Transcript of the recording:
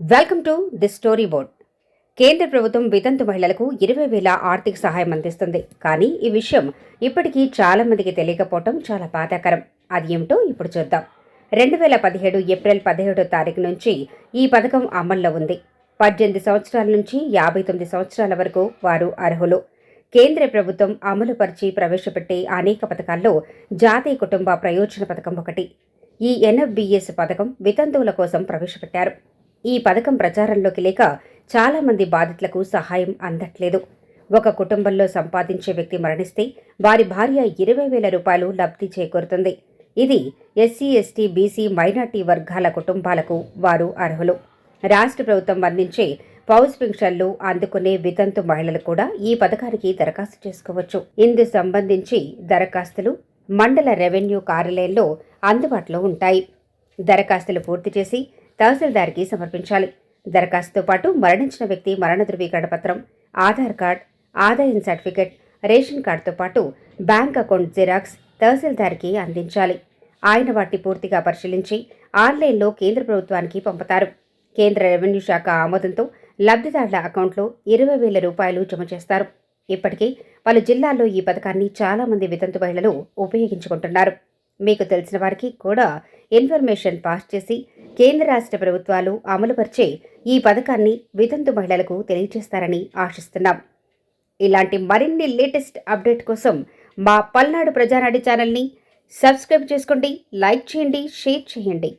Welcome to the story board. కేంద్ర ప్రభుత్వం వితంతు మహిళలకు ఇరవై వేల ఆర్థిక సహాయం అందిస్తుంది. కానీ ఈ విషయం ఇప్పటికీ చాలామందికి తెలియకపోవటం చాలా బాధాకరం. అది ఏమిటో ఇప్పుడు చూద్దాం. రెండు వేల పదిహేడు ఏప్రిల్ పదిహేడో తారీఖు నుంచి ఈ పథకం అమల్లో ఉంది. పద్దెనిమిది సంవత్సరాల నుంచి యాభై తొమ్మిది సంవత్సరాల వరకు వారు అర్హులు. కేంద్ర ప్రభుత్వం అమలుపరిచి ప్రవేశపెట్టే అనేక పథకాల్లో జాతీయ కుటుంబ ప్రయోజన పథకం ఒకటి. ఈ ఎన్ఎఫ్బిఎస్ పథకం వితంతువుల కోసం ప్రవేశపెట్టారు. ఈ పథకం ప్రచారంలోకి లేక చాలామంది బాధితులకు సహాయం అందట్లేదు. ఒక కుటుంబంలో సంపాదించే వ్యక్తి మరణిస్తే వారి భార్య ఇరవై వేల రూపాయలు లబ్ధి చేకూరుతుంది. ఇది ఎస్సీ ఎస్టీ బీసీ మైనార్టీ వర్గాల కుటుంబాలకు వారు అర్హులు. రాష్ట్ర ప్రభుత్వం అందించే పౌస్ పెన్షన్లు అందుకునే వితంతు మహిళలు కూడా ఈ పథకానికి దరఖాస్తు చేసుకోవచ్చు. ఇందుకు సంబంధించి దరఖాస్తులు మండల రెవెన్యూ కార్యాలయంలో అందుబాటులో ఉంటాయి. దరఖాస్తులు పూర్తి చేసి తహసీల్దార్కి సమర్పించాలి. దరఖాస్తుతో పాటు మరణించిన వ్యక్తి మరణ ధృవీకరణ పత్రం ఆధార్ కార్డ్ ఆదాయం సర్టిఫికెట్ రేషన్ కార్డుతో పాటు బ్యాంక్ అకౌంట్ జిరాక్స్ తహసీల్దార్కి అందించాలి. ఆయన వాటిని పూర్తిగా పరిశీలించి ఆన్లైన్లో కేంద్ర ప్రభుత్వానికి పంపుతారు. కేంద్ర రెవెన్యూ శాఖ ఆమోదంతో లబ్ధిదారుల అకౌంట్లో ఇరవై వేల రూపాయలు జమ చేస్తారు. ఇప్పటికే పలు జిల్లాల్లో ఈ పథకాన్ని చాలామంది వితంతు మహిళలు ఉపయోగించుకుంటున్నారు. మీకు తెలిసిన వారికి కూడా ఇన్ఫర్మేషన్ పాస్ చేసి కేంద్ర రాష్ట్ర ప్రభుత్వాలు అమలుపరిచే ఈ పథకాన్ని వితంతు మహిళలకు తెలియజేస్తారని ఆశిస్తున్నాం. ఇలాంటి మరిన్ని లేటెస్ట్ అప్డేట్ కోసం మా పల్నాడు ప్రజానాడు ఛానల్ని సబ్స్క్రైబ్ చేసుకోండి లైక్ చేయండి షేర్ చేయండి.